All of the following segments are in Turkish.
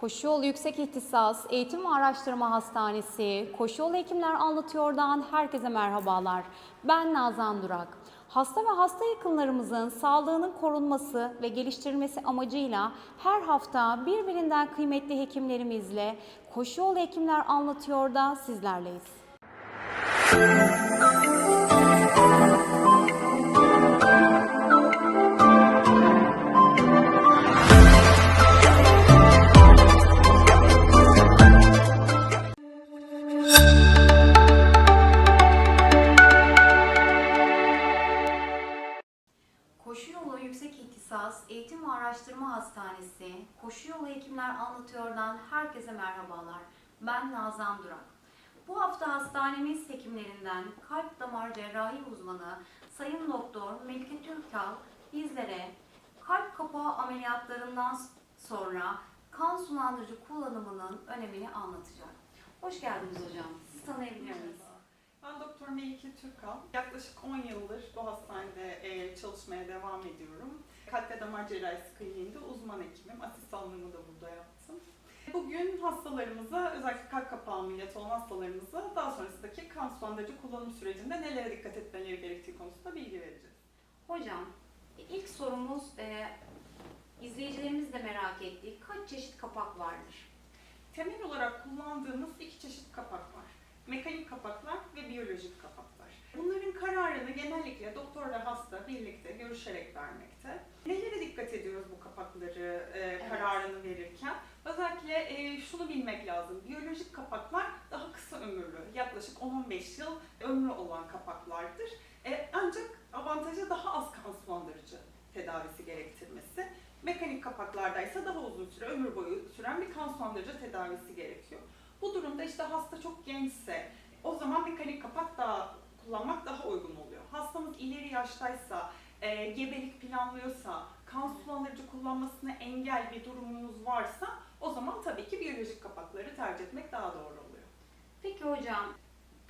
Koşuyolu Yüksek İhtisas Eğitim ve Araştırma Hastanesi Koşuyolu Hekimler Anlatıyor'dan herkese merhabalar. Ben Nazan Durak. Hasta ve hasta yakınlarımızın sağlığının korunması ve geliştirilmesi amacıyla her hafta birbirinden kıymetli hekimlerimizle Koşuyolu Hekimler Anlatıyor'da sizlerleyiz. Koşuyolu İhtisas Eğitim ve Araştırma Hastanesi Koşuyolu Hekimler Anlatıyor'dan herkese merhabalar. Ben Nazan Durak. Bu hafta hastanemiz hekimlerinden kalp damar cerrahi uzmanı Sayın Doktor Melike Türkal bizlere kalp kapağı ameliyatlarından sonra kan sulandırıcı kullanımının önemini anlatacak. Hoş geldiniz hocam. Sizi tanıyabilir miyiz? Ben Doktor Melike Türkal. Yaklaşık 10 yıldır bu hastanede e, çalışmaya devam ediyorum. Kalp ve damar cerrahisi kliniğinde uzman hekimim. Asistanlığımı da burada yaptım. Bugün hastalarımıza, özellikle kalp kapağı ameliyatı olan hastalarımıza daha sonrasındaki kan sulandırıcı kullanım sürecinde nelere dikkat etmeleri gerektiği konusunda bilgi vereceğiz. Hocam, ilk sorumuz e, izleyicilerimiz de merak ettiği kaç çeşit kapak vardır? Temel olarak kullandığımız iki çeşit kapak var. Mekanik kapaklar ve biyolojik kapaklar. Bunların kararını genellikle doktor ve hasta birlikte görüşerek vermekte. Dikkat ediyoruz bu kapakları e, Evet. kararını verirken? Özellikle e, şunu bilmek lazım. Biyolojik kapaklar daha kısa ömürlü, yaklaşık 10-15 yıl ömrü olan kapaklardır. E, ancak avantajı daha az kan sulandırıcı tedavisi gerektirmesi. Mekanik kapaklarda ise daha uzun süre, ömür boyu süren bir kan sulandırıcı tedavisi gerekiyor. Bu durumda işte hasta çok gençse o zaman mekanik kapak daha kullanmak daha uygun oluyor. Hastamız ileri yaştaysa, e, gebelik planlıyorsa, kan sulandırıcı kullanmasına engel bir durumunuz varsa o zaman tabii ki biyolojik kapakları tercih etmek daha doğru oluyor. Peki hocam,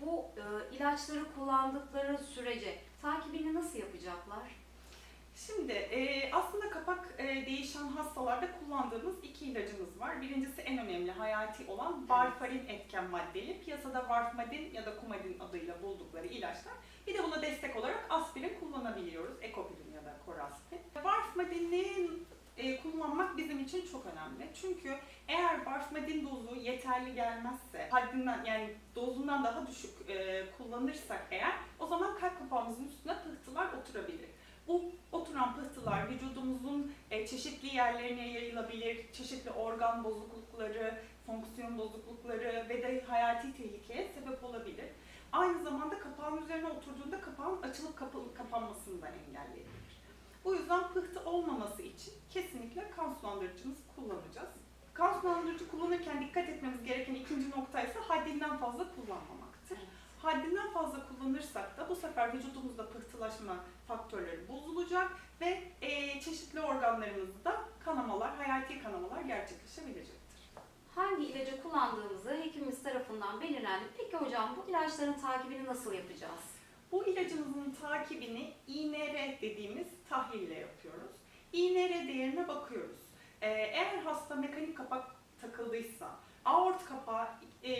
bu e, ilaçları kullandıkları sürece takibini nasıl yapacaklar? Şimdi e, aslında kapak e, değişen hastalarda kullandığımız iki ilacımız var. Birincisi en önemli hayati olan varfarin etken maddeli. Piyasada varfarin ya da kumadin adıyla buldukları ilaçlar. Bir de buna destek olarak aspirin kullanabiliyoruz. Ekopidin ya da koraspin. İçin çok önemli. Çünkü eğer varfarin dozu yeterli gelmezse, haddinden yani dozundan daha düşük e, kullanırsak eğer o zaman kalp kapağımızın üstüne pıhtılar oturabilir. Bu oturan pıhtılar vücudumuzun e, çeşitli yerlerine yayılabilir, çeşitli organ bozuklukları, fonksiyon bozuklukları ve de hayati tehlikeye sebep olabilir. Aynı zamanda kapağın üzerine oturduğunda kapağın açılıp kapanmasını da engelleyebilir. Bu yüzden pıhtı olmaması için kesinlikle kan sulandırıcımızı kullanacağız. Kan sulandırıcı kullanırken dikkat etmemiz gereken ikinci nokta ise haddinden fazla kullanmamaktır. Haddinden fazla kullanırsak da bu sefer vücudumuzda pıhtılaşma faktörleri bozulacak ve e, çeşitli organlarımızda kanamalar, hayati kanamalar gerçekleşebilecektir. Hangi ilacı kullandığımızı hekimimiz tarafından belirlendi. Peki hocam bu ilaçların takibini nasıl yapacağız? Bu ilacımızın takibini INR dediğimiz tahlille yapıyoruz. INR değerine bakıyoruz. Ee, eğer hasta mekanik kapak takıldıysa, aort kapağı, e,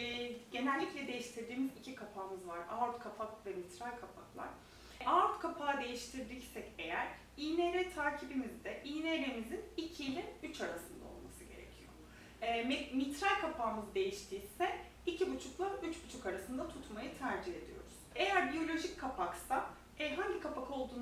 genellikle değiştirdiğimiz iki kapağımız var. Aort kapak ve mitral kapaklar. Aort kapağı değiştirdiysek eğer, INR takibimizde INR'mizin 2 ile 3 arasında olması gerekiyor. Me- mitral kapağımız değiştiyse 2,5 ile 3,5 arasında tutmayı tercih ediyoruz. Eğer biyolojik kapaksa e,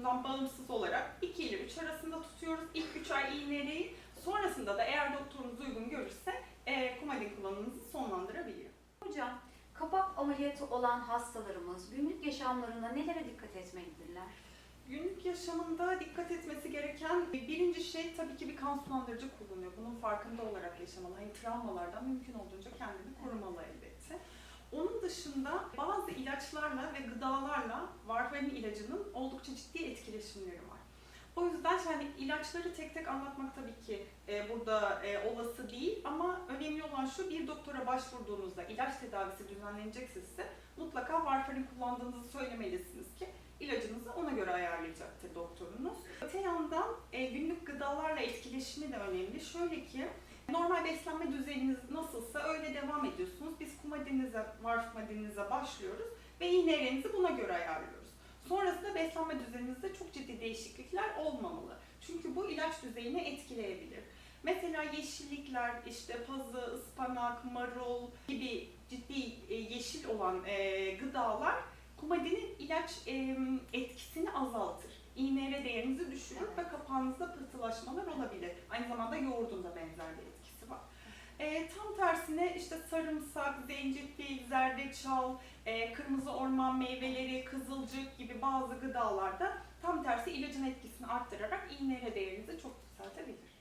olduğundan bağımsız olarak 2 ile 3 arasında tutuyoruz. İlk 3 ay iğneyi, sonrasında da eğer doktorunuz uygun görürse e, kumadin kullanımınızı sonlandırabiliyor. Hocam, kapak ameliyatı olan hastalarımız günlük yaşamlarında nelere dikkat etmelidirler? Günlük yaşamında dikkat etmesi gereken birinci şey tabii ki bir kan sulandırıcı kullanıyor. Bunun farkında olarak yaşamalı. Hani travmalardan mümkün olduğunca kendini korumalı elbette. Dışında bazı ilaçlarla ve gıdalarla varfarin ilacının oldukça ciddi etkileşimleri var. O yüzden yani ilaçları tek tek anlatmak tabii ki e, burada e, olası değil ama önemli olan şu bir doktora başvurduğunuzda ilaç tedavisi düzenlenecekse size mutlaka varfarin kullandığınızı söylemelisiniz ki ilacınızı ona göre ayarlayacaktır doktorunuz. Öte yandan e, günlük gıdalarla etkileşimi de önemli. Şöyle ki Normal beslenme düzeniniz nasılsa öyle devam ediyorsunuz. Biz kumadinize, varfamadinize başlıyoruz ve iğnelerinizi buna göre ayarlıyoruz. Sonrasında beslenme düzeninizde çok ciddi değişiklikler olmamalı. Çünkü bu ilaç düzeyini etkileyebilir. Mesela yeşillikler, işte pazı, ıspanak, marul gibi ciddi e, yeşil olan e, gıdalar kumadinin ilaç e, etkisini azaltır. İğnere değerinizi düşürür ve kapağınızda pıhtılaşmalar olabilir. Aynı zamanda yoğurdun da benzer bir etkisi var. E, tam tersine işte sarımsak, zencefil, zerdeçal, e, kırmızı orman meyveleri, kızılcık gibi bazı gıdalarda tam tersi ilacın etkisini arttırarak iğnere değerinizi çok yükseltebilir.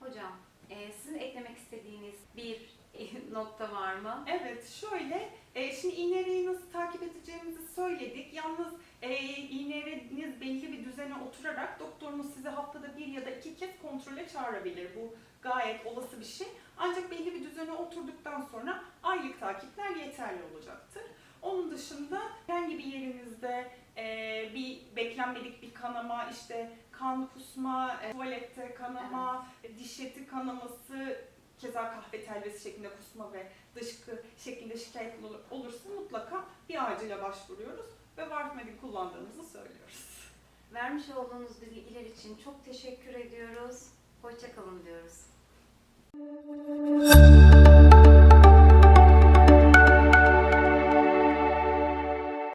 Hocam, e, sizin eklemek istediğiniz bir nokta var mı? Evet, şöyle, e, şimdi iğnereyi nasıl takip edeceğimizi söyledik. Yalnız e, iğnereniz belli bir düzene oturarak doktorunuz sizi haftada bir ya da iki kez kontrole çağırabilir. Bu gayet olası bir şey. Ancak belli bir düzene oturduktan sonra aylık takipler yeterli olacaktır. Onun dışında herhangi bir yerinizde e, bir beklenmedik bir kanama, işte kan kusma, e, tuvalette kanama, e, diş eti kanaması, keza kahve telvesi şeklinde kusma ve dışkı şeklinde şikayet olur- olursa mutlaka bir acile başvuruyoruz ve Varfmedin kullandığımızı söylüyoruz. Vermiş olduğunuz bilgiler için çok teşekkür ediyoruz. Hoşçakalın diyoruz.